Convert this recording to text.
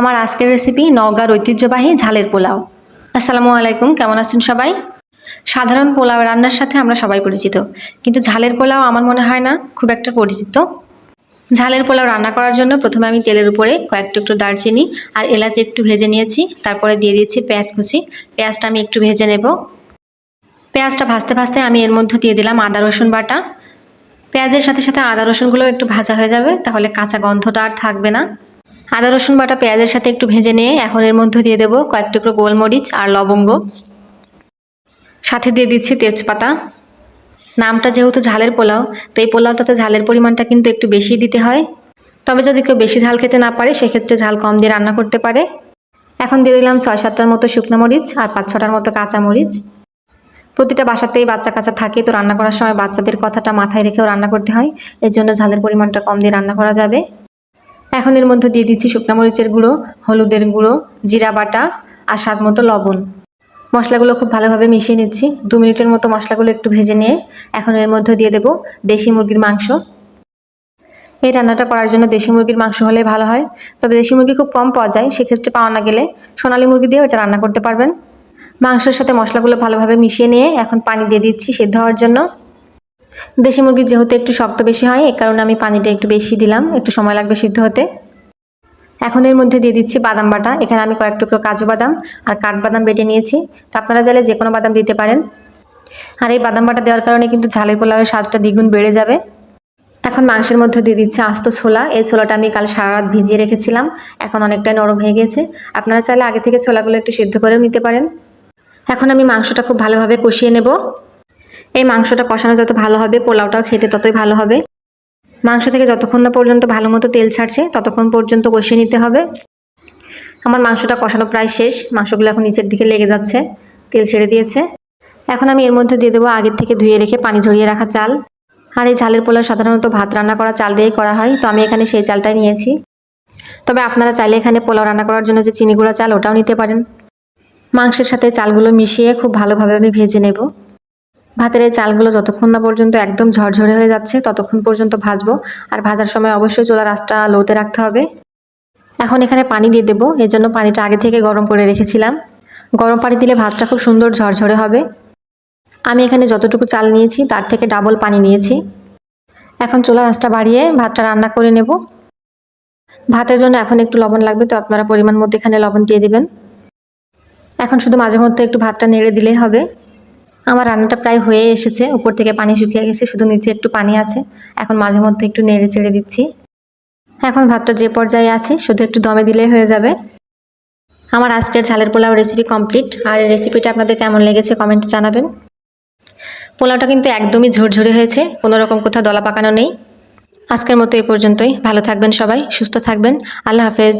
আমার আজকের রেসিপি নওগাঁর ঐতিহ্যবাহী ঝালের পোলাও। আসসালামু আলাইকুম, কেমন আছেন সবাই? সাধারণ পোলাও রান্নার সাথে আমরা সবাই পরিচিত, কিন্তু ঝালের পোলাও আমার মনে হয় না খুব একটা পরিচিত। ঝালের পোলাও রান্না করার জন্য প্রথমে আমি তেলের উপরে কয়েক টুকরো দারচিনি আর এলাচ একটু ভেজে নিয়েছি, তারপরে দিয়ে দিয়েছি পেঁয়াজ কুচি। পেঁয়াজটা আমি একটু ভেজে নেব। পেঁয়াজটা ভাজতে ভাজতে আমি এর মধ্যে দিয়ে দিলাম আদা, রসুন বাটা। পেঁয়াজের সাথে সাথে আদা রসুনগুলো একটু ভাজা হয়ে যাবে, তাহলে কাঁচা গন্ধটা আর থাকবে না। আদা, রসুন বাটা, পেঁয়াজের সাথে একটু ভেজে নিয়ে এখন এর মধ্যে দিয়ে দেবো কয়েক টুকরো গোলমরিচ আর লবঙ্গ। সাথে দিয়ে দিচ্ছি তেজপাতা। নামটা যেহেতু ঝালের পোলাও, তো এই পোলাওটাতে ঝালের পরিমাণটা কিন্তু একটু বেশি দিতে হয়। তবে যদি কেউ বেশি ঝাল খেতে না পারে, সেক্ষেত্রে ঝাল কম দিয়ে রান্না করতে পারে। এখন দিয়ে দিলাম ছয় সাতটার মতো শুকনো মরিচ আর পাঁচ ছটার মতো কাঁচা মরিচ। প্রতিটা বাসাতেই বাচ্চা কাচ্চা থাকে, তো রান্না করার সময় বাচ্চাদের কথাটা মাথায় রেখেও রান্না করতে হয়। এর জন্য ঝালের পরিমাণটা কম দিয়ে রান্না করা যাবে। এখন এর মধ্যে দিয়ে দিচ্ছি শুকনো মরিচের গুঁড়ো, হলুদের গুঁড়ো, জিরা বাটা আর স্বাদ মতো লবণ। মশলাগুলো খুব ভালোভাবে মিশিয়ে নিচ্ছি। দু মিনিটের মতো মশলাগুলো একটু ভেজে নিয়ে এখন এর মধ্যে দিয়ে দেবো দেশি মুরগির মাংস। এই রান্নাটা করার জন্য দেশি মুরগির মাংস হলে ভালো হয়। তবে দেশি মুরগি খুব কম পাওয়া যায়, সেক্ষেত্রে পাওয়া না গেলে সোনালী মুরগি দিয়েও এটা রান্না করতে পারবেন। মাংসের সাথে মশলাগুলো ভালোভাবে মিশিয়ে নিয়ে এখন পানি দিয়ে দিচ্ছি সেদ্ধ হওয়ার জন্য। দেশি মুরগি যেহেতু একটু শক্ত বেশি হয় এই কারণে আমি পানিটা একটু বেশি দিলাম, একটু সময় লাগবে সিদ্ধ হতে। এখন এর মধ্যে দিয়ে দিচ্ছি বাদাম বাটা, এখানে আমি কয়েক টুকরো কাজু বাদাম আর কাঠবাদাম বেটে নিয়েছি। তো আপনারা চাইলে যে কোনো বাদাম দিতে পারেন। আর এই বাদাম বাটা দেওয়ার কারণে কিন্তু ঝালের পোলাওয়ের স্বাদটা দ্বিগুণ বেড়ে যাবে। এখন মাংসের মধ্যে দিয়ে দিচ্ছি আস্ত ছোলা। এই ছোলাটা আমি কাল সারা রাত ভিজিয়ে রেখেছিলাম, এখন অনেকটাই নরম হয়ে গেছে। আপনারা চাইলে আগে থেকে ছোলাগুলো একটু সিদ্ধ করেও নিতে পারেন। এখন আমি মাংসটা খুব ভালোভাবে কষিয়ে নেব। এই মাংসটা কষানো যত ভালো হবে, পোলাওটাও খেতে ততই ভালো হবে। মাংস থেকে যতক্ষণ না পর্যন্ত ভালো মতো তেল ছাড়ছে, ততক্ষণ পর্যন্ত কষিয়ে নিতে হবে। আমার মাংসটা কষানো প্রায় শেষ, মাংসগুলো এখন নিচের দিকে লেগে যাচ্ছে, তেল ছেড়ে দিয়েছে। এখন আমি এর মধ্যে দিয়ে দেবো আগের থেকে ধুয়ে রেখে পানি ঝরিয়ে রাখা চাল। আর এই চালের পোলাও সাধারণত ভাত রান্না করা চাল দিয়েই করা হয়, তো আমি এখানে সেই চালটাই নিয়েছি। তবে আপনারা চাইলে এখানে পোলাও রান্না করার জন্য যে চিনি গুঁড়া চাল, ওটাও নিতে পারেন। মাংসের সাথে চালগুলো মিশিয়ে খুব ভালোভাবে আমি ভেজে নেব। ভাতের এই চালগুলো যতক্ষণ না পর্যন্ত একদম ঝরঝরে হয়ে যাচ্ছে, ততক্ষণ পর্যন্ত ভাজবো। আর ভাজার সময় অবশ্যই চুলার আঁচটা লোতে রাখতে হবে। এখন এখানে পানি দিয়ে দেবো, এর জন্য পানিটা আগে থেকে গরম করে রেখেছিলাম। গরম পানি দিলে ভাতটা খুব সুন্দর ঝরঝরে হবে। আমি এখানে যতটুকু চাল নিয়েছি, তার থেকে ডাবল পানি নিয়েছি। এখন চুলার আঁচটা বাড়িয়ে ভাতটা রান্না করে নেব। ভাতের জন্য এখন একটু লবণ লাগবে, তো আপনারা পরিমাণ মতো এখানে লবণ দিয়ে দেবেন। এখন শুধু মাঝে মধ্যে একটু ভাতটা নেড়ে দিলেই হবে। আমার রান্নাটা প্রায় হয়ে এসেছে। উপর থেকে পানি শুকিয়ে গেছে, শুধু নিচে একটু পানি আছে। এখন মাঝে মধ্যে একটু নেড়ে চেড়ে দিচ্ছি। এখন ভাতটা যে পর্যায়ে আছে, শুধু একটু দমে দিলেই হয়ে যাবে। আমার আজকের ঝালের পোলাও রেসিপি কমপ্লিট আর এই রেসিপিটা আপনাদের কেমন লেগেছে কমেন্টে জানাবেন। পোলাওটা কিন্তু একদমই ঝরঝরে হয়েছে, কোনো রকম কোথাও দলা পাকানো নেই। আজকের মতো এই পর্যন্তই। ভালো থাকবেন সবাই, সুস্থ থাকবেন। আল্লাহ হাফেজ।